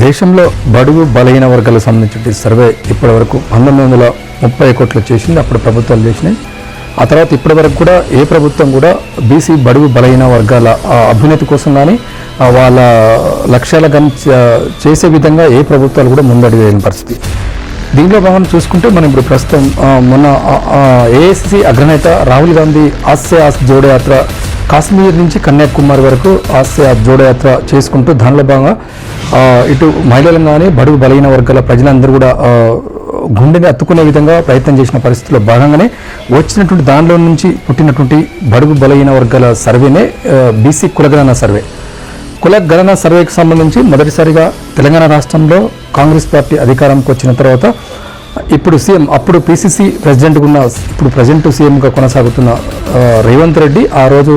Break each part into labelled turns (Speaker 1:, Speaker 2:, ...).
Speaker 1: దేశంలో బడుగు బలహీన వర్గాలకు సంబంధించిన సర్వే ఇప్పటివరకు పంతొమ్మిది వందల ముప్పై కోట్లు చేసింది. అప్పుడు ప్రభుత్వాలు చేసినాయి. ఆ తర్వాత ఇప్పటి వరకు కూడా ఏ ప్రభుత్వం కూడా బీసీ బడుగు బలహీన వర్గాల అభ్యున్నతి కోసం కానీ వాళ్ళ లక్ష్యాల కానీ చేసే విధంగా ఏ ప్రభుత్వాలు కూడా ముందడుగు వేయని పరిస్థితి. దీనిలో భాగం చూసుకుంటే మనం ఇప్పుడు ప్రస్తుతం మొన్న ఏఎస్సి అగ్రనేత రాహుల్ గాంధీ ఆస్య ఆస్ జోడో యాత్ర కాశ్మీర్ నుంచి కన్యాకుమారి వరకు ఆస్య జోడయాత్ర చేసుకుంటూ దానిలో భాగంగా ఇటు మహిళలను కానీ బడుగు బలహీన వర్గాల ప్రజలందరూ కూడా గుండెని అత్తుకునే విధంగా ప్రయత్నం చేసిన పరిస్థితుల్లో భాగంగానే వచ్చినటువంటి దానిలో నుంచి పుట్టినటువంటి బడుగు బలహీన వర్గాల సర్వేనే బీసీ కులగణన సర్వే. కుల గణన సర్వేకి సంబంధించి మొదటిసారిగా తెలంగాణ రాష్ట్రంలో కాంగ్రెస్ పార్టీ అధికారంకి వచ్చిన తర్వాత ఇప్పుడు సీఎం అప్పుడు పిసిసి ప్రెసిడెంట్గా ఉన్న ఇప్పుడు ప్రజెంట్ సీఎంగా కొనసాగుతున్న రేవంత్ రెడ్డి ఆ రోజు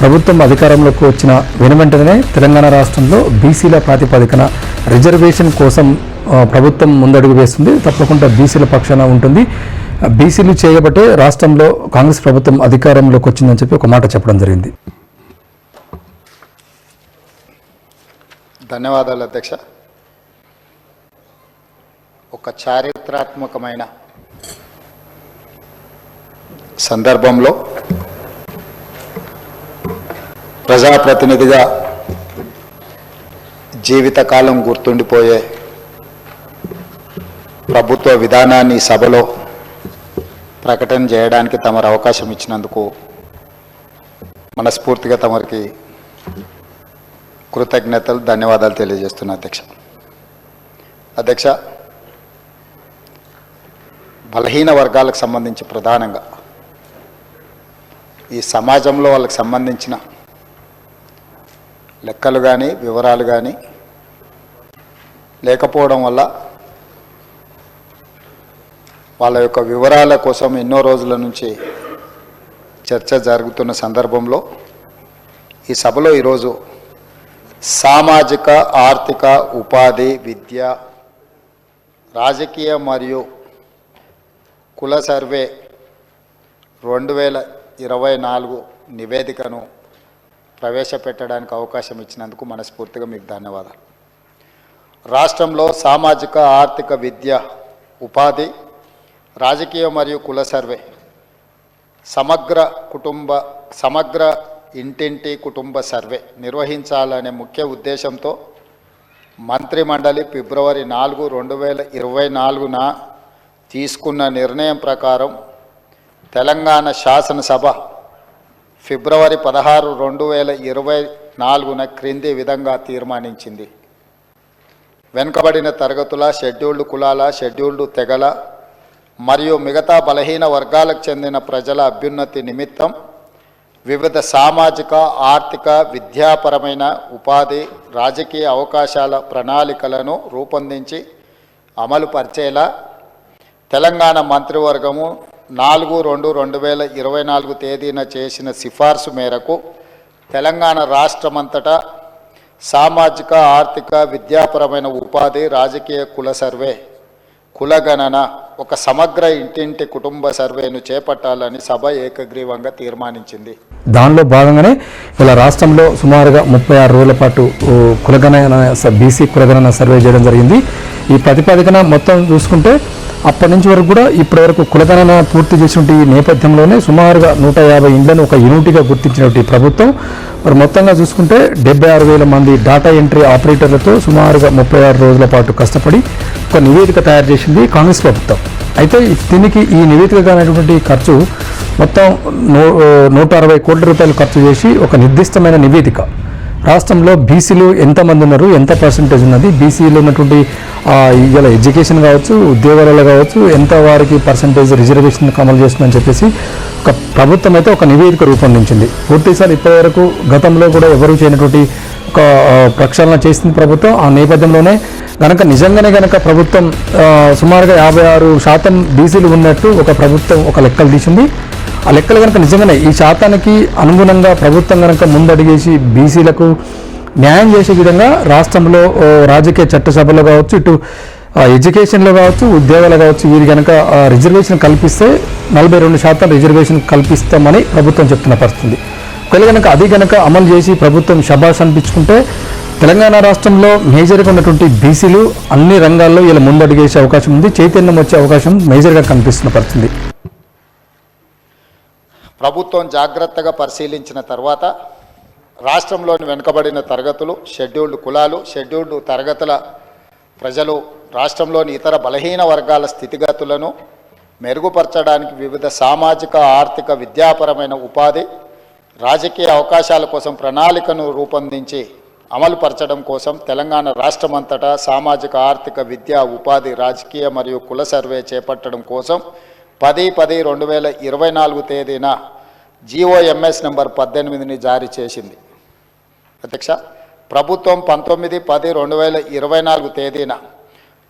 Speaker 1: ప్రభుత్వం అధికారంలోకి వచ్చిన వెనువెంటనే తెలంగాణ రాష్ట్రంలో బీసీల ప్రాతిపదికన రిజర్వేషన్ కోసం ప్రభుత్వం ముందడుగు వేస్తుంది. తప్పకుండా బీసీల పక్షాన ఉంటుంది. బీసీలు చేయబట్టే రాష్ట్రంలో కాంగ్రెస్ ప్రభుత్వం అధికారంలోకి వచ్చిందని చెప్పి ఒక మాట చెప్పడం జరిగింది.
Speaker 2: ధన్యవాదాలు అధ్యక్ష. ఒక చారిత్రాత్మకమైన సందర్భంలో ప్రజాప్రతినిధిగా జీవితకాలం గుర్తుండిపోయే ప్రభుత్వ విధానాన్ని సభలో ప్రకటన చేయడానికి తమరు అవకాశం ఇచ్చినందుకు మనస్ఫూర్తిగా తమరికి కృతజ్ఞతలు ధన్యవాదాలు తెలియజేస్తున్నా అధ్యక్ష. అధ్యక్ష బలహీన వర్గాలకు సంబంధించి ప్రధానంగా ఈ సమాజంలో వాళ్ళకి సంబంధించిన లెక్కలు కానీ వివరాలు కానీ లేకపోవడం వల్ల వాళ్ళ యొక్క వివరాల కోసం ఎన్నో రోజుల నుంచి చర్చ జరుగుతున్న సందర్భంలో ఈ సభలో ఈరోజు సామాజిక ఆర్థిక ఉపాధి విద్య రాజకీయ మరియు కుల సర్వే రెండు వేల ఇరవై నాలుగు నివేదికను ప్రవేశపెట్టడానికి అవకాశం ఇచ్చినందుకు మనస్ఫూర్తిగా మీకు ధన్యవాదాలు. రాష్ట్రంలో సామాజిక ఆర్థిక విద్య ఉపాధి రాజకీయ మరియు కుల సర్వే సమగ్ర కుటుంబ సమగ్ర ఇంటింటి కుటుంబ సర్వే నిర్వహించాలనే ముఖ్య ఉద్దేశంతో మంత్రిమండలి ఫిబ్రవరి నాలుగు రెండు వేల ఇరవై నాలుగున తీసుకున్న నిర్ణయం ప్రకారం తెలంగాణ శాసనసభ ఫిబ్రవరి పదహారు రెండు వేల ఇరవై నాలుగున క్రింది విధంగా తీర్మానించింది. వెనుకబడిన తరగతుల షెడ్యూల్డ్ కులాల షెడ్యూల్డ్ తెగల మరియు మిగతా బలహీన వర్గాలకు చెందిన ప్రజల అభ్యున్నతి నిమిత్తం వివిధ సామాజిక ఆర్థిక విద్యాపరమైన ఉపాధి రాజకీయ అవకాశాల ప్రణాళికలను రూపొందించి అమలు పరిచేలా తెలంగాణ మంత్రివర్గము నాలుగు రెండు రెండు వేల ఇరవై నాలుగు తేదీన చేసిన సిఫార్సు మేరకు తెలంగాణ రాష్ట్రమంతటా సామాజిక ఆర్థిక విద్యాపరమైన ఉపాధి రాజకీయ కుల సర్వే కులగణన ఒక సమగ్ర ఇంటింటి కుటుంబ సర్వేను చేపట్టాలని సభ ఏకగ్రీవంగా తీర్మానించింది.
Speaker 1: దానిలో భాగంగానే ఇలా రాష్ట్రంలో సుమారుగా ముప్పై ఆరు రోజుల పాటు కులగణన బీసీ కులగణన సర్వే చేయడం జరిగింది. ఈ ప్రతిపాదికన మొత్తం చూసుకుంటే అప్పటి నుంచి వరకు కూడా ఇప్పటి వరకు కులగణన పూర్తి చేసినటువంటి నేపథ్యంలోనే సుమారుగా నూట యాభై ఇండ్లను ఒక యూనిట్గా గుర్తించినటువంటి ప్రభుత్వం. మరి మొత్తంగా చూసుకుంటే డెబ్బై ఆరు వేల మంది డాటా ఎంట్రీ ఆపరేటర్లతో సుమారుగా ముప్పై ఆరు రోజుల పాటు కష్టపడి ఒక నివేదిక తయారు చేసింది కాంగ్రెస్ ప్రభుత్వం. అయితే దీనికి ఈ నివేదిక కానటువంటి ఖర్చు మొత్తం నూ నూట అరవై కోట్ల రూపాయలు ఖర్చు చేసి ఒక నిర్దిష్టమైన నివేదిక. రాష్ట్రంలో బీసీలు ఎంతమంది ఉన్నారు? ఎంత పర్సంటేజ్ ఉన్నది? బీసీలో ఉన్నటువంటి ఇలా ఎడ్యుకేషన్ కావచ్చు ఉద్యోగాలలో కావచ్చు ఎంత వారికి పర్సంటేజ్ రిజర్వేషన్ అమలు చేస్తుందని చెప్పేసి ఒక ప్రభుత్వం అయితే ఒక నివేదిక రూపొందించింది. పూర్తిసారి ఇప్పటివరకు గతంలో కూడా ఎవరు చేయనటువంటి ఒక ప్రక్షాళన చేసింది ప్రభుత్వం. ఆ నేపథ్యంలోనే కనుక నిజంగానే కనుక ప్రభుత్వం సుమారుగా యాభై ఆరు శాతం బీసీలు ఉన్నట్టు ఒక ప్రభుత్వం ఒక లెక్కలు తీసింది. ఆ లెక్కలు కనుక నిజంగానే ఈ శాతానికి అనుగుణంగా ప్రభుత్వం కనుక ముందడిగేసి బీసీలకు న్యాయం చేసే విధంగా రాష్ట్రంలో ఓ, రాజకీయ చట్టసభలో కావచ్చు ఇటు ఎడ్యుకేషన్లో కావచ్చు ఉద్యోగాలు కావచ్చు వీరి కనుక రిజర్వేషన్ కల్పిస్తే నలభై రెండు శాతం రిజర్వేషన్ కల్పిస్తామని ప్రభుత్వం చెప్తున్న పరిస్థితి. ఒకవేళ కనుక అది కనుక అమలు చేసి ప్రభుత్వం షబాష్ అనిపించుకుంటే తెలంగాణ రాష్ట్రంలో మేజర్గా ఉన్నటువంటి బీసీలు అన్ని రంగాల్లో ఇలా ముందడుగేసే అవకాశం ఉంది చైతన్యం వచ్చే అవకాశం మేజర్గా కనిపిస్తున్న పరిస్థితి.
Speaker 2: ప్రభుత్వం జాగ్రత్తగా పరిశీలించిన తర్వాత రాష్ట్రంలోని వెనుకబడిన తరగతులు షెడ్యూల్డ్ కులాలు షెడ్యూల్డ్ తరగతుల ప్రజలు రాష్ట్రంలోని ఇతర బలహీన వర్గాల స్థితిగతులను మెరుగుపరచడానికి వివిధ సామాజిక ఆర్థిక విద్యాపరమైన ఉపాధి రాజకీయ అవకాశాల కోసం ప్రణాళికను రూపొందించి అమలుపరచడం కోసం తెలంగాణ రాష్ట్రమంతటా సామాజిక ఆర్థిక విద్యా ఉపాధి రాజకీయ మరియు కుల సర్వే చేపట్టడం కోసం పది పది రెండు వేల ఇరవై నాలుగు తేదీన జీఓఎంఎస్ నెంబర్ పద్దెనిమిదిని జారీ చేసింది. అధ్యక్ష ప్రభుత్వం పంతొమ్మిది పది రెండు వేల ఇరవై నాలుగు తేదీన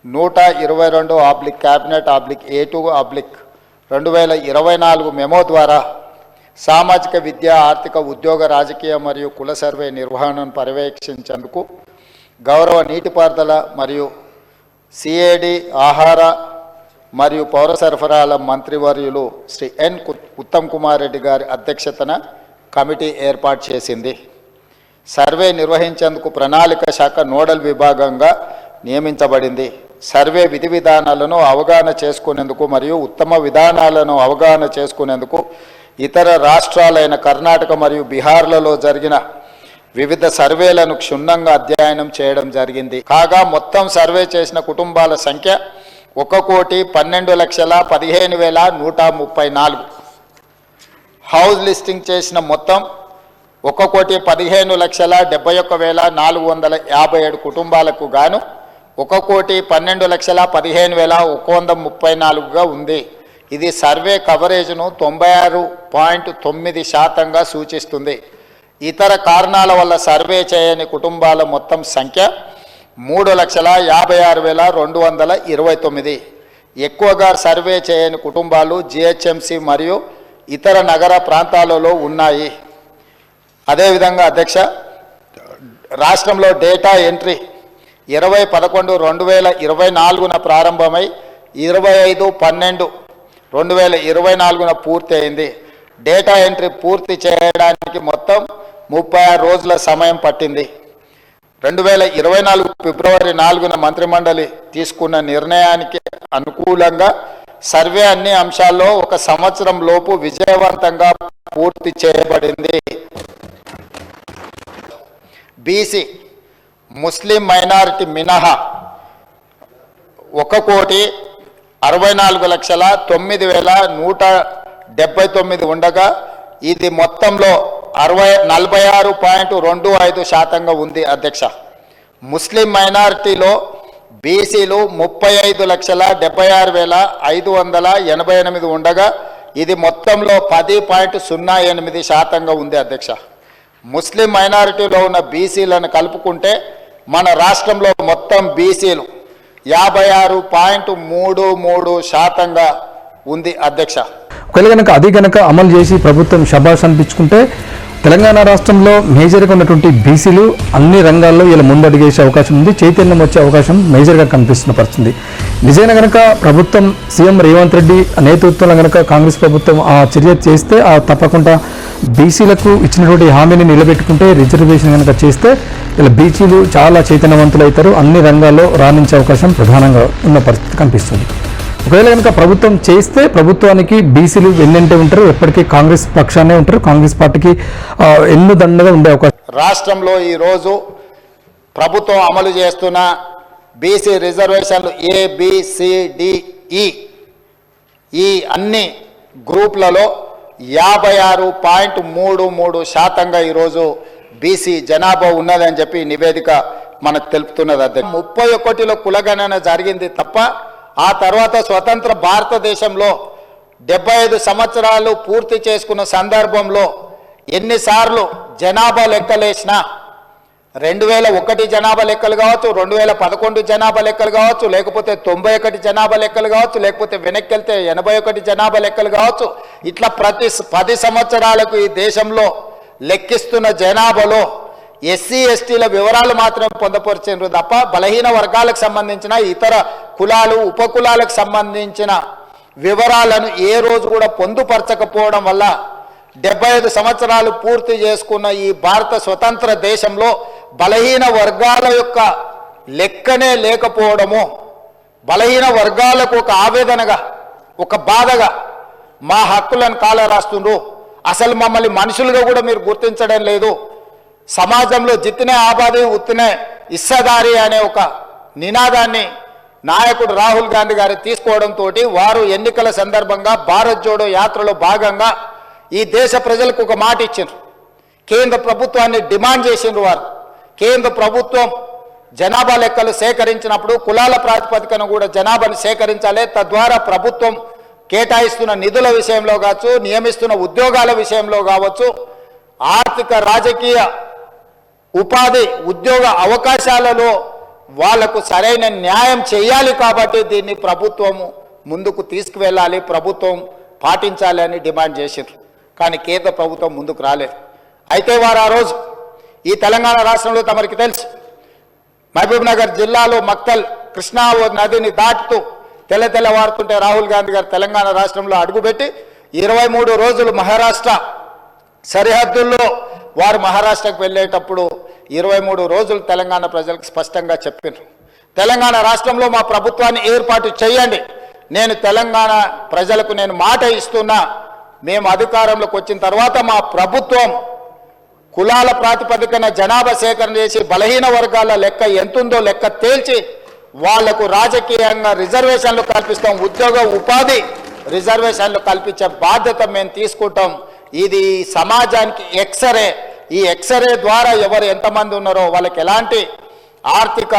Speaker 2: నూట ఇరవై రెండు oblique cabinet oblique A two oblique రెండు వేల ఇరవై నాలుగు మెమో ద్వారా సామాజిక విద్య ఆర్థిక ఉద్యోగ రాజకీయ మరియు కుల సర్వే నిర్వహణను పర్యవేక్షించేందుకు గౌరవ నీటిపారుదల మరియు సిఏడి ఆహార మరియు పౌర సరఫరాల మంత్రివర్యులు శ్రీ ఎన్ కు- ఉత్తమ్ కుమార్ రెడ్డి గారి అధ్యక్షతన కమిటీ ఏర్పాటు చేసింది. సర్వే నిర్వహించేందుకు ప్రణాళిక శాఖ నోడల్ విభాగంగా నియమించబడింది. సర్వే విధి విధానాలను అవగాహన చేసుకునేందుకు మరియు ఉత్తమ విధానాలను అవగాహన చేసుకునేందుకు ఇతర రాష్ట్రాలైన కర్ణాటక మరియు బీహార్లలో జరిగిన వివిధ సర్వేలను క్షుణ్ణంగా అధ్యయనం చేయడం జరిగింది. కాగా మొత్తం సర్వే చేసిన కుటుంబాల సంఖ్య ఒక కోటి పన్నెండు లక్షల పదిహేను వేల నూట ముప్పై నాలుగు. హౌస్ లిస్టింగ్ చేసిన మొత్తం ఒక కోటి పదిహేను లక్షల డెబ్బై ఒక్క వేల నాలుగు వందల యాభై ఏడు కుటుంబాలకు గాను ఒక కోటి పన్నెండు లక్షల పదిహేను వేల ఒక వంద ముప్పై నాలుగుగా ఉంది. ఇది సర్వే కవరేజ్ను తొంభై ఆరు పాయింట్ తొమ్మిది శాతంగా సూచిస్తుంది. ఇతర కారణాల వల్ల సర్వే చేయని కుటుంబాల మొత్తం సంఖ్య మూడు లక్షల యాభై ఆరు వేల రెండు వందల ఇరవై తొమ్మిది. ఎక్కువగా సర్వే చేయని కుటుంబాలు జిహెచ్ఎంసి మరియు ఇతర నగర ప్రాంతాలలో ఉన్నాయి. అదేవిధంగా అధ్యక్ష రాష్ట్రంలో డేటా ఎంట్రీ ఇరవై పదకొండు రెండు వేల ఇరవై నాలుగున ప్రారంభమై ఇరవై ఐదు పన్నెండు రెండు వేల ఇరవై నాలుగున పూర్తి అయింది డేటా ఎంట్రీ పూర్తి చేయడానికి మొత్తం ముప్పై ఆరు రోజుల సమయం పట్టింది. రెండు వేల ఇరవై నాలుగు ఫిబ్రవరి నాలుగున మంత్రిమండలి తీసుకున్న నిర్ణయానికి అనుకూలంగా సర్వే అన్ని అంశాల్లో ఒక సంవత్సరం లోపు విజయవంతంగా పూర్తి చేయబడింది. బీసీ ముస్లిం మైనారిటీ మినహా ఒక కోటి అరవై నాలుగు లక్షల తొమ్మిది వేల నూట డెబ్బై తొమ్మిది ఉండగా ఇది మొత్తంలో అరవై నలభై ఆరు పాయింట్ రెండు ఐదు శాతంగా ఉంది అధ్యక్ష. ముస్లిం మైనారిటీలో బీసీలు ముప్పై ఐదు లక్షల డెబ్బై ఆరు వేల ఐదు వందల ఎనభై ఎనిమిది ఉండగా ఇది మొత్తంలో పది పాయింట్ సున్నా ఎనిమిది శాతంగా ఉంది అధ్యక్ష. ముస్లిం మైనారిటీలో ఉన్న బీసీలను కలుపుకుంటే మన రాష్ట్రంలో మొత్తం బీసీలు యాభై ఆరు పాయింట్ మూడు మూడు శాతంగా ఉంది అధ్యక్ష.
Speaker 1: ఒకవేళ కనుక అది కనుక అమలు చేసి ప్రభుత్వం శబాష్ అనిపించుకుంటే తెలంగాణ రాష్ట్రంలో మేజర్గా ఉన్నటువంటి బీసీలు అన్ని రంగాల్లో ఇలా ముందడుగేసే అవకాశం ఉంది. చైతన్యం వచ్చే అవకాశం మేజర్గా కనిపిస్తున్న పరిస్థితి. నిజంగా కనుక ప్రభుత్వం సీఎం రేవంత్ రెడ్డి నేతృత్వంలో కనుక కాంగ్రెస్ ప్రభుత్వం ఆ చర్య చేస్తే ఆ తప్పకుండా బీసీలకు ఇచ్చినటువంటి హామీని నిలబెట్టుకుంటే రిజర్వేషన్ కనుక చేస్తే ఇలా బీసీలు చాలా చైతన్యవంతులు అవుతారు అన్ని రంగాల్లో రాణించే అవకాశం ప్రధానంగా ఉన్న పరిస్థితి కనిపిస్తుంది. ఒకవేళ కనుక ప్రభుత్వం చేస్తే ప్రభుత్వానికి బీసీలు వెన్నంటే ఉంటారు ఎప్పటికీ కాంగ్రెస్ పక్షానే ఉంటారు. కాంగ్రెస్ పార్టీకి ఎన్ను దండగా ఉండే అవకాశం.
Speaker 2: రాష్ట్రంలో ఈరోజు ప్రభుత్వం అమలు చేస్తున్న బీసీ రిజర్వేషన్లు ఏబిసిడిఈ ఈ అన్ని గ్రూప్లలో యాభై ఆరు పాయింట్ మూడు మూడు శాతంగా ఈరోజు బీసీ జనాభా ఉన్నదని చెప్పి నివేదిక మనకు తెలుపుతున్నది. అదే ముప్పై ఒకటిలో కులగణన జరిగింది తప్ప ఆ తర్వాత స్వతంత్ర భారతదేశంలో డెబ్బై ఐదు సంవత్సరాలు పూర్తి చేసుకున్న సందర్భంలో ఎన్నిసార్లు జనాభా లెక్కలేసినా రెండు వేల ఒకటి జనాభా లెక్కలు కావచ్చు రెండు వేల పదకొండు జనాభా లెక్కలు కావచ్చు లేకపోతే తొంభై ఒకటి జనాభా లెక్కలు కావచ్చు లేకపోతే వెనక్కి వెళ్తే ఎనభై ఒకటి జనాభా లెక్కలు కావచ్చు ఇట్లా ప్రతి పది సంవత్సరాలకు ఈ దేశంలో లెక్కిస్తున్న జనాభాలో ఎస్సీ ఎస్టీల వివరాలు మాత్రమే పొందపరిచినారు తప్ప బలహీన వర్గాలకు సంబంధించిన ఇతర కులాలు ఉపకులాలకు సంబంధించిన వివరాలను ఏ రోజు కూడా పొందుపరచకపోవడం వల్ల డెబ్బై ఐదు సంవత్సరాలు పూర్తి చేసుకున్న ఈ భారత స్వతంత్ర దేశంలో బలహీన వర్గాల యొక్క లెక్కనే లేకపోవడము బలహీన వర్గాలకు ఒక ఆవేదనగా ఒక బాధగా మా హక్కులను కాల రాస్తుండ్రు అసలు మమ్మల్ని మనుషులుగా కూడా మీరు గుర్తించడం లేదు. సమాజంలో జిత్తినే ఆబాది ఉత్తినే ఇస్సదారి అనే ఒక నినాదాన్ని నాయకుడు రాహుల్ గాంధీ గారు తీసుకోవడంతో వారు ఎన్నికల సందర్భంగా భారత్ జోడో యాత్రలో భాగంగా ఈ దేశ ప్రజలకు ఒక మాట ఇచ్చారు కేంద్ర ప్రభుత్వాన్ని డిమాండ్ చేసిండ్రు వారు. కేంద్ర ప్రభుత్వం జనాభా లెక్కలు సేకరించినప్పుడు కులాల ప్రాతిపదికన కూడా జనాభాను సేకరించాలి. తద్వారా ప్రభుత్వం కేటాయిస్తున్న నిధుల విషయంలో కావచ్చు నియమిస్తున్న ఉద్యోగాల విషయంలో కావచ్చు ఆర్థిక రాజకీయ ఉపాధి ఉద్యోగ అవకాశాలలో వాళ్ళకు సరైన న్యాయం చేయాలి కాబట్టి దీన్ని ప్రభుత్వము ముందుకు తీసుకువెళ్ళాలి ప్రభుత్వం పాటించాలి అని డిమాండ్ చేసిండ్రు. కానీ కేంద్ర ప్రభుత్వం ముందుకు రాలేదు. అయితే వారు ఆ రోజు ఈ తెలంగాణ రాష్ట్రంలో తమరికి తెలుసు మహబూబ్నగర్ జిల్లాలో మక్తల్ కృష్ణా నదిని దాటుతూ తెల్ల తెల్లవారుతుంటే రాహుల్ గాంధీ గారు తెలంగాణ రాష్ట్రంలో అడుగుపెట్టి ఇరవై మూడు రోజులు మహారాష్ట్ర సరిహద్దుల్లో వారు మహారాష్ట్రకు వెళ్ళేటప్పుడు ఇరవై మూడు రోజులు తెలంగాణ ప్రజలకు స్పష్టంగా చెప్పారు తెలంగాణ రాష్ట్రంలో మా ప్రభుత్వాన్ని ఏర్పాటు చేయండి. నేను తెలంగాణ ప్రజలకు నేను మాట ఇస్తున్నా. మేము అధికారంలోకి వచ్చిన తర్వాత మా ప్రభుత్వం కులాల ప్రాతిపదికన జనాభా సేకరణ చేసి బలహీన వర్గాల లెక్క ఎంతుందో లెక్క తేల్చి వాళ్ళకు రాజకీయంగా రిజర్వేషన్లు కల్పిస్తాం. ఉద్యోగ ఉపాధి రిజర్వేషన్లు కల్పించే బాధ్యత మేము తీసుకుంటాం. ఇది సమాజానికి ఎక్సరే ఈ ఎక్స్రే ద్వారా ఎవరు ఎంతమంది ఉన్నారో వాళ్ళకి ఎలాంటి ఆర్థిక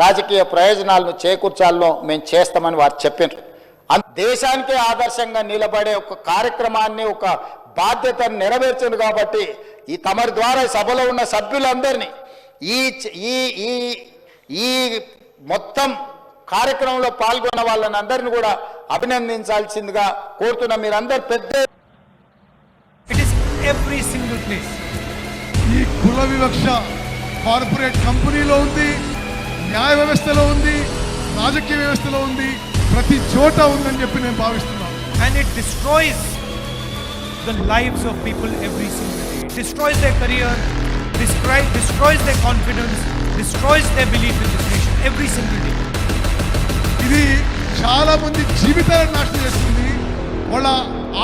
Speaker 2: రాజకీయ ప్రయోజనాలను చేకూర్చాలో మేము చేస్తామని వారు చెప్పారు అన్- దేశానికే ఆదర్శంగా నిలబడే ఒక కార్యక్రమాన్ని ఒక బాధ్యతను నెరవేర్చింది కాబట్టి ఈ తమరి ద్వారా సభలో ఉన్న సభ్యులందరినీ ఈ ఈ ఈ ఈ మొత్తం కార్యక్రమంలో పాల్గొన్న వాళ్ళని అందరిని కూడా అభినందించాల్సిందిగా కోరుతున్న మీరందరూ పెద్ద
Speaker 3: it is every single place
Speaker 4: కుల వివక్ష కార్పొరేట్ కంపెనీలో ఉంది న్యాయ వ్యవస్థలో ఉంది రాజకీయ వ్యవస్థలో ఉంది ప్రతి చోట ఉందని చెప్పి నేను భావిస్తున్నాను.
Speaker 3: And it destroys the lives of people every single destroys they career destroy destroys they confidence destroys they belief in nation every single day
Speaker 4: ఇది చాలా మంది జీవితాలను నాశనం చేస్తుంది. వాళ్ళ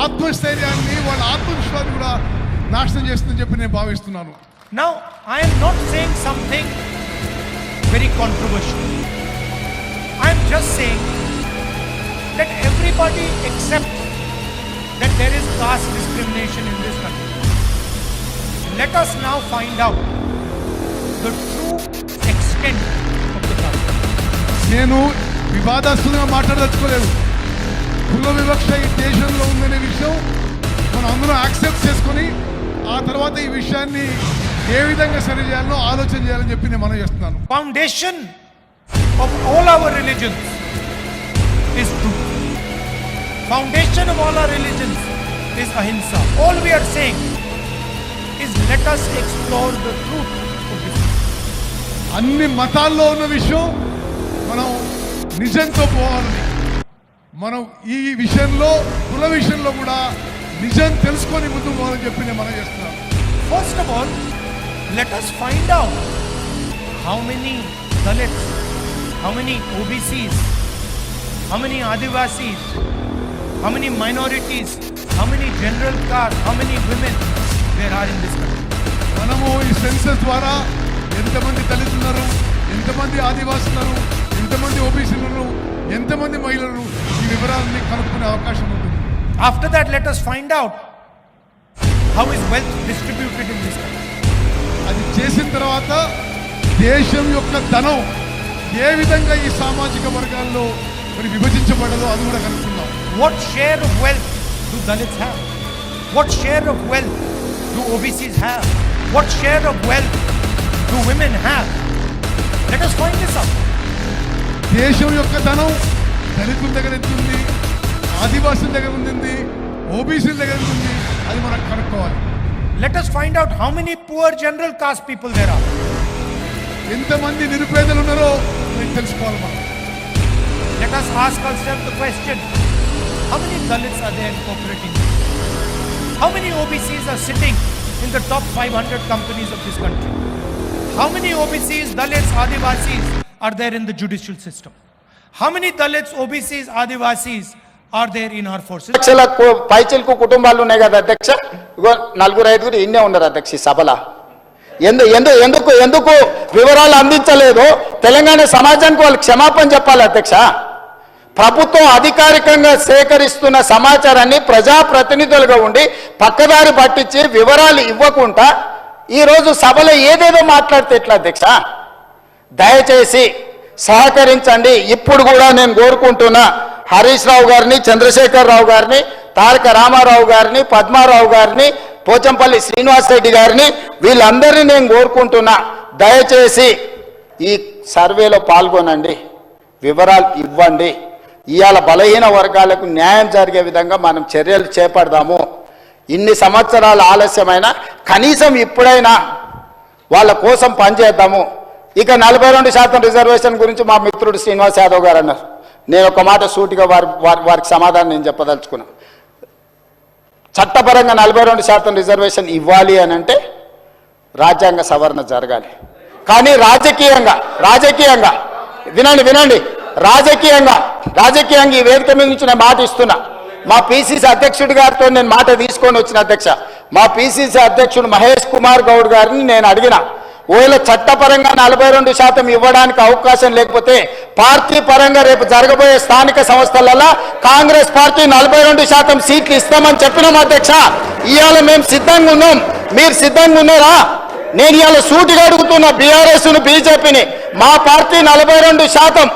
Speaker 4: ఆత్మస్థైర్యాన్ని వాళ్ళ ఆత్మవిశ్వాన్ని కూడా నాశనం చేస్తుందని చెప్పి నేను భావిస్తున్నాను.
Speaker 3: Now, I am not saying something very controversial. I am just saying that everybody accept that there is caste discrimination in this country. Let us now find out the true extent of the caste.
Speaker 4: నేను వివాదాస్పదంగా మాట్లాడదలుచుకోలేదు కుల వివక్ష ఈ దేశంలో ఉందనే విషయం మనం అందరం యాక్సెప్ట్ చేసుకొని ఆ తర్వాత ఈ విషయాన్ని ఏ విధంగా సరి చేయాలో ఆలోచన చేయాలని చెప్పి నేను మనం చేస్తున్నాను.
Speaker 3: Foundation of all our religion is foundation of all our religion is ahimsa all we are saying is let us explore the truth
Speaker 4: అన్ని మతాల్లో ఉన్న విషయం మనం నిజంతో పోవాలని మనం ఈ విషయంలో కుల విషయంలో కూడా నిజం తెలుసుకొని ముందు పోవాలని చెప్పి నేను మనం చేస్తున్నాను.
Speaker 3: First of all let us find out how many Dalits, how many OBCs, how many Adivasis, how many minorities, how many general caste, how many women there are in this country.
Speaker 4: మనము ఈ census ద్వారా ఎంతమంది దళితులు ఉన్నారు ఎంతమంది ఆదివాసులు ఎంతమంది ఓబీసీలు ఎంతమంది మహిళలు ఈ వివరాలని కనుక్కునే అవకాశం ఉంటుంది
Speaker 3: After that, let us find out how is wealth distributed in this country.
Speaker 4: అది చేసిన తర్వాత దేశం యొక్క ధనం ఏ విధంగా ఈ సామాజిక వర్గాల్లో మరి విభజించబడదో అది కూడా కనుక్కుందాం
Speaker 3: What share of wealth do Dalits have? What share of wealth do OBCs have? What share of wealth do women have? Let us find this out.
Speaker 4: దేశం యొక్క ధనం దళితుల దగ్గర ఉంది ఆదివాసుల దగ్గర ఉంది ఓబీసీల దగ్గర ఉంది అది మనం కనుక్కోవాలి
Speaker 3: Let us find out how many poor general caste people there are.
Speaker 4: ఎంతమంది నిరుపేదలు ఉన్నారో మనకి తెలుసుకోవాలి మనం
Speaker 3: Let us ask ourselves the question how many Dalits are there incorporating? How many OBCs are sitting in the top 500 companies of this country? how many OBCs, Dalits, Adivasis are there in the judicial system? How many Dalits, OBCs, Adivasis are there in our forces?
Speaker 2: లక్షల పైచిలకు కుటుంబాలు ఉన్నాయి కదా అధ్యక్ష? ఇగో నలుగురు ఐదుగురు ఇన్నే ఉన్నారు అధ్యక్ష సభల. ఎందు ఎందు ఎందుకు ఎందుకు వివరాలు అందించలేదు? తెలంగాణ సమాజానికి వాళ్ళు క్షమాపణ చెప్పాలి అధ్యక్ష. ప్రభుత్వం అధికారికంగా సేకరిస్తున్న సమాచారాన్ని ప్రజాప్రతినిధులుగా ఉండి పక్కదారి పట్టించి వివరాలు ఇవ్వకుండా ఈరోజు సభలో ఏదేదో మాట్లాడితే ఎట్లా అధ్యక్ష? దయచేసి సహకరించండి. ఇప్పుడు కూడా నేను కోరుకుంటున్నా హరీష్ రావు గారిని చంద్రశేఖర్ రావు గారిని తారక రామారావు గారిని పద్మారావు గారిని పోచంపల్లి శ్రీనివాస్ రెడ్డి గారిని వీళ్ళందరినీ నేను కోరుకుంటున్నా. దయచేసి ఈ సర్వేలో పాల్గొనండి. వివరాలు ఇవ్వండి. ఇవాళ బలహీన వర్గాలకు న్యాయం జరిగే విధంగా మనం చర్యలు చేపడదాము. ఇన్ని సంవత్సరాల ఆలస్యమైన కనీసం ఇప్పుడైనా వాళ్ళ కోసం పనిచేద్దాము. ఇక నలభై రెండు శాతం రిజర్వేషన్ గురించి మా మిత్రుడు శ్రీనివాస్ యాదవ్ గారు అన్నారు. నేను ఒక మాట సూటిగా వారి వారి- వారికి సమాధానం నేను చెప్పదలుచుకున్నా. చట్టపరంగా నలభై రెండు శాతం రిజర్వేషన్ ఇవ్వాలి అని అంటే రాజ్యాంగ సవరణ జరగాలి. కానీ రాజకీయంగా రాజకీయంగా వినండి వినండి రాజకీయంగా రాజకీయంగా ఈ వేదిక మీద నుంచి నేను మాట ఇస్తున్నా. మా పిసిసి అధ్యక్షుడి గారితో నేను మాట తీసుకొని వచ్చిన అధ్యక్ష మా పిసిసి అధ్యక్షుడు మహేష్ కుమార్ గౌడ్ గారిని నేను అడిగిన ఒకవేళ చట్టపరంగా నలభై రెండు శాతం ఇవ్వడానికి అవకాశం లేకపోతే పార్టీ పరంగా రేపు జరగబోయే స్థానిక సంస్థలలో కాంగ్రెస్ పార్టీ నలభై రెండు శాతం సీట్లు ఇస్తామని చెప్పినాం అధ్యక్ష. ఇవాళ మేము సిద్ధంగా ఉన్నాం. మీరు సిద్ధంగా ఉన్నారా? నేను ఇవాళ సూటిగా అడుగుతున్న బీఆర్ఎస్ బీజేపీని మా పార్టీ నలభై రెండు శాతం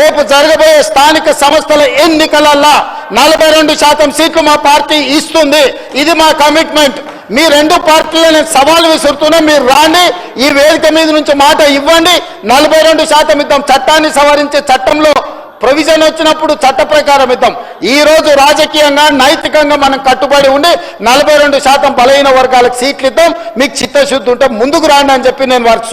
Speaker 2: రేపు జరగబోయే స్థానిక సంస్థల ఎన్నికలల్లా నలభై రెండు శాతం సీట్లు మా పార్టీ ఇస్తుంది. ఇది మా కమిట్మెంట్. మీ రెండు పార్టీలను సవాల్ విసురుతున్నా మీరు రాండి ఈ వేదిక మీద నుంచి మాట ఇవ్వండి. నలభై రెండు శాతం ఇద్దాం. చట్టాన్ని సవరించే చట్టంలో ప్రొవిజన్ వచ్చినప్పుడు చట్ట ప్రకారం ఇద్దాం. ఈ రోజు రాజకీయంగా నైతికంగా మనం కట్టుబడి ఉండి నలభై రెండు శాతం బలహీన వర్గాలకు సీట్లు ఇద్దాం. మీకు చిత్తశుద్ధి ఉంటే ముందుకు రాండి అని చెప్పి నేను వారికి